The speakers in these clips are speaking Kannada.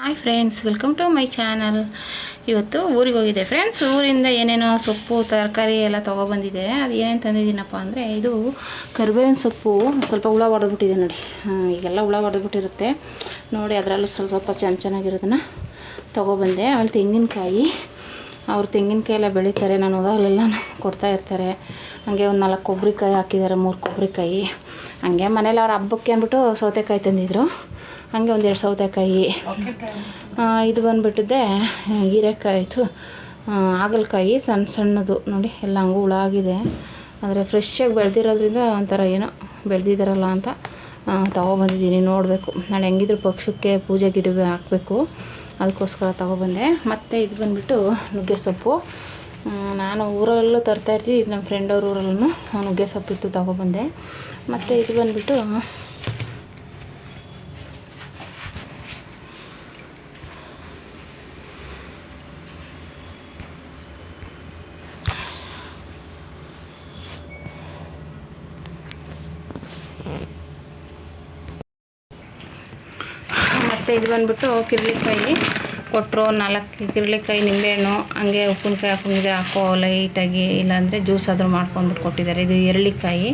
Hi friends welcome to my channel ಇವತ್ತು ಊರಿಗೆ ಹೋಗಿದ್ದೆ. ಫ್ರೆಂಡ್ಸ್ ಊರಿಂದ ಏನೇನೋ ಸೊಪ್ಪು, ತರಕಾರಿ ಎಲ್ಲ ತೊಗೊಬಂದಿದೆ. ಅದು ಏನೇನು ತಂದಿದ್ದೀನಪ್ಪ ಅಂದರೆ, ಇದು ಕರಿಬೇವಿನ ಸೊಪ್ಪು. ಸ್ವಲ್ಪ ಹುಳ ಹೊಡೆದ್ಬಿಟ್ಟಿದೆ ನೋಡಿ. ಈಗೆಲ್ಲ ಹುಳ ಹೊಡೆದ್ಬಿಟ್ಟಿರುತ್ತೆ ನೋಡಿ, ಅದರಲ್ಲೂ ಸ್ವಲ್ಪ ಸ್ವಲ್ಪ ಚೆನ್ನ ಚೆನ್ನಾಗಿರೋದನ್ನ ತೊಗೊಬಂದೆ. ಆಮೇಲೆ ತೆಂಗಿನಕಾಯಿ ಅವ್ರು ತೆಂಗಿನಕಾಯಿ ಎಲ್ಲ ಬೆಳೀತಾರೆ, ನಾನು ಹೋದಾಗಲೆಲ್ಲ ಕೊಡ್ತಾ ಇರ್ತಾರೆ. ಹಾಗೆ ಒಂದು ನಾಲ್ಕು ಕೊಬ್ಬರಿಕಾಯಿ ಹಾಕಿದ್ದಾರೆ, ಮೂರು ಕೊಬ್ಬರಿಕಾಯಿ. ಹಂಗೆ ಮನೇಲಿ ಅವ್ರು ಹಬ್ಬಕ್ಕೆ ಅಂದ್ಬಿಟ್ಟು ಸೌತೆಕಾಯಿ ತಂದಿದ್ರು. ಹಾಗೆ ಒಂದೆರಡು ಸೌತೆಕಾಯಿ. ಇದು ಬಂದುಬಿಟ್ಟಿದ್ದೆ ಹೀರೆಕಾಯಿ ಆಯಿತು ಹಾಗಲಕಾಯಿ ಸಣ್ಣ ಸಣ್ಣದು. ನೋಡಿ, ಎಲ್ಲ ಹಂಗೂ ಹುಳ ಆಗಿದೆ ಆದರೆ ಫ್ರೆಶ್ಶಾಗಿ ಬೆಳೆದಿರೋದ್ರಿಂದ ಒಂಥರ ಏನೋ ಬೆಳೆದಿದ್ದಾರಲ್ಲ ಅಂತ. ತಗೊಬಂದಿದ್ದೀನಿ ನೋಡಬೇಕು. ನಾಳೆ ಹೆಂಗಿದ್ರು ಪಕ್ಷಕ್ಕೆ ಪೂಜೆ ಗಿಡವೆ ಹಾಕಬೇಕು. ಅದಕ್ಕೋಸ್ಕರ ತೊಗೊಬಂದೆ ಮತ್ತು ಇದು ಬಂದುಬಿಟ್ಟು ನುಗ್ಗೆ ಸೊಪ್ಪು. ನಾನು ಊರಲ್ಲೂ ತರ್ತಾಯಿರ್ತೀವಿ ಇದು ನಮ್ಮ ಫ್ರೆಂಡ್ ಅವ್ರ ಊರಲ್ಲೂ ನುಗ್ಗೆ ಸೊಪ್ಪಿತ್ತು ತೊಗೊಬಂದೆ ಮತ್ತು ಇದು ಬಂದುಬಿಟ್ಟು ಮತ್ತು ಇದು ಬಂದುಬಿಟ್ಟು ಕಿರ್ಲಿಕಾಯಿ ಕೊಟ್ಟರು ನಾಲ್ಕು ಕಿರ್ಲಿಕಾಯಿ ನಿಂಬೆಹಣ್ಣು, ಹಂಗೆ ಉಪ್ಪಿನಕಾಯಿ ಹಾಕೊಂಡಿದ್ರೆ ಹಾಕೋ ಲೈಟಾಗಿ, ಇಲ್ಲಾಂದರೆ ಜ್ಯೂಸ್ ಆದರೂ ಮಾಡ್ಕೊಂಡ್ಬಿಟ್ಟು ಕೊಟ್ಟಿದ್ದಾರೆ. ಇದು ಎರಳಿಕಾಯಿ,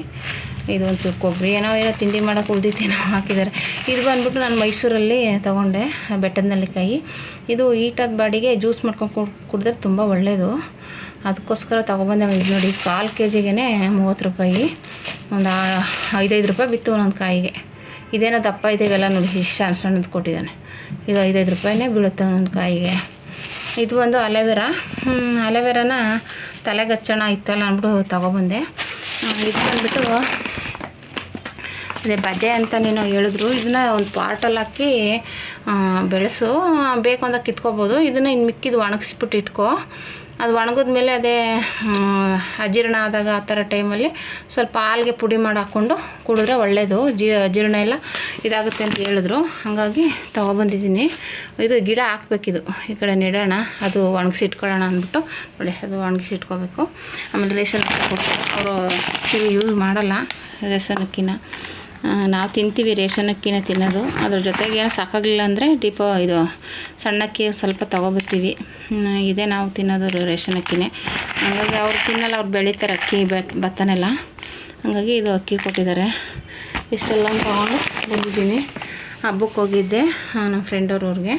ಇದು ಒಂಚೂರು ಕೊಬ್ಬರಿ. ಏನೋ ಏನೋ ತಿಂಡಿ ಮಾಡೋಕೆ ಉಳ್ದಿತ್ತೇನೋ ಹಾಕಿದ್ದಾರೆ. ಇದು ಬಂದ್ಬಿಟ್ಟು ನಾನು ಮೈಸೂರಲ್ಲಿ ತೊಗೊಂಡೆ ಬೆಟ್ಟದ ನೆಲ್ಲಿಕಾಯಿ ಇದು ಈಟಾದ ಬಾಡಿಗೆ, ಜ್ಯೂಸ್ ಮಾಡ್ಕೊಂಡು ಕುಡ್, ಕುಡಿದ್ರೆ ತುಂಬ ಒಳ್ಳೆಯದು ಅದಕ್ಕೋಸ್ಕರ ತೊಗೊಬಂದೆ ಇದು ನೋಡಿ, ಕಾಲು ಕೆ ಜಿಗೆ ಮೂವತ್ತು ರೂಪಾಯಿ, ಒಂದು ಐದೈದು ರೂಪಾಯಿ ಬಿತ್ತು ಒಂದೊಂದು ಕಾಯಿಗೆ. ಇದೇನೋ ದಪ್ಪ ಇದೆ ಇವೆಲ್ಲ ನೋಡಿ ಇಷ್ಟು ಸಣ್ಣ ಸಣ್ಣದು ಕೊಟ್ಟಿದ್ದಾನೆ. ಇದು ಐದೈದು ರೂಪಾಯಿನೇ ಬೀಳುತ್ತೆ ಒಂದೊಂದು ಕಾಯಿಗೆ. ಇದು ಒಂದು ಅಲೆವೆರಾ. ಅಲೆವೆರಾನ ತಲೆಗೆ ಹಚ್ಚೋಣ ಇತ್ತಲ್ಲ ಅಂದ್ಬಿಟ್ಟು ತೊಗೊಬಂದೆ. ಇದು ಬಂದ್ಬಿಟ್ಟು ಅದೇ ಬಜೆ ಅಂತ ನೀನು ಹೇಳಿದ್ರು. ಇದನ್ನ ಒಂದು ಪಾಟಲ್ಲಿ ಹಾಕಿ ಬೆಳೆಸು. ಬೇಕು ಅಂತ ಕಿತ್ಕೋಬೋದು. ಇದನ್ನು ಇನ್ನು ಮಿಕ್ಕಿದ್ದು ಒಣಗಿಸ್ಬಿಟ್ಟು ಇಟ್ಕೋ. ಅದು ಒಣಗಿದ್ಮೇಲೆ ಅದೇ ಅಜೀರ್ಣ ಆದಾಗ ಆ ಥರ ಟೈಮಲ್ಲಿ ಸ್ವಲ್ಪ ಹಾಲ್ಗೆ ಪುಡಿ ಮಾಡಿ ಹಾಕ್ಕೊಂಡು ಕುಡಿದ್ರೆ ಒಳ್ಳೆಯದು ಜೀ, ಅಜೀರ್ಣ ಎಲ್ಲ ಇದಾಗುತ್ತೆ ಅಂತ ಹೇಳಿದ್ರು. ಹಾಗಾಗಿ ತೊಗೊಬಂದಿದ್ದೀನಿ ಇದು ಗಿಡ ಹಾಕ್ಬೇಕಿದು. ಈ ಕಡೆ ನೆಡೋಣ. ಅದು ಒಣಗಿಸಿ ಇಟ್ಕೊಳ್ಳೋಣ ಅಂದ್ಬಿಟ್ಟು ನೋಡಿ, ಅದು ಒಣಗಿಸಿ ಇಟ್ಕೋಬೇಕು. ಆಮೇಲೆ ರೇಷನ್ ಅವರು ಆ್ಯಕ್ಚುಲಿ ಯೂಸ್ ಮಾಡಲ್ಲ ರೇಷನ್ ಅಕ್ಕಿನ. ನಾವು ತಿಂತೀವಿ ರೇಷನ್ ಅಕ್ಕಿನ ತಿನ್ನೋದು. ಅದ್ರ ಜೊತೆಗೆ ಏನು ಸಾಕಾಗಲಿಲ್ಲ ಅಂದರೆ ಡಿಪೋ ಇದು ಸಣ್ಣಕ್ಕಿ ಸ್ವಲ್ಪ ತೊಗೊಬರ್ತೀವಿ ಹ್ಮ್, ಇದೇ ನಾವು ತಿನ್ನೋದು ರೇಷನ್ ಅಕ್ಕಿನೇ ಹಂಗಾಗಿ ಅವ್ರು ತಿನ್ನಲ್ಲ ಅವ್ರು ಬೆಳೀತಾರೆ ಅಕ್ಕಿ ಭತ್ತನೆಲ್ಲ. ಹಾಗಾಗಿ ಇದು ಅಕ್ಕಿ ಕೊಟ್ಟಿದ್ದಾರೆ. ಇಷ್ಟೆಲ್ಲ ತೊಗೊಂಡು ಬಂದಿದ್ದೀನಿ. ಹಬ್ಬಕ್ಕೆ ಹೋಗಿದ್ದೆ ನಮ್ಮ ಫ್ರೆಂಡ್ ಅವ್ರ ಊರಿಗೆ.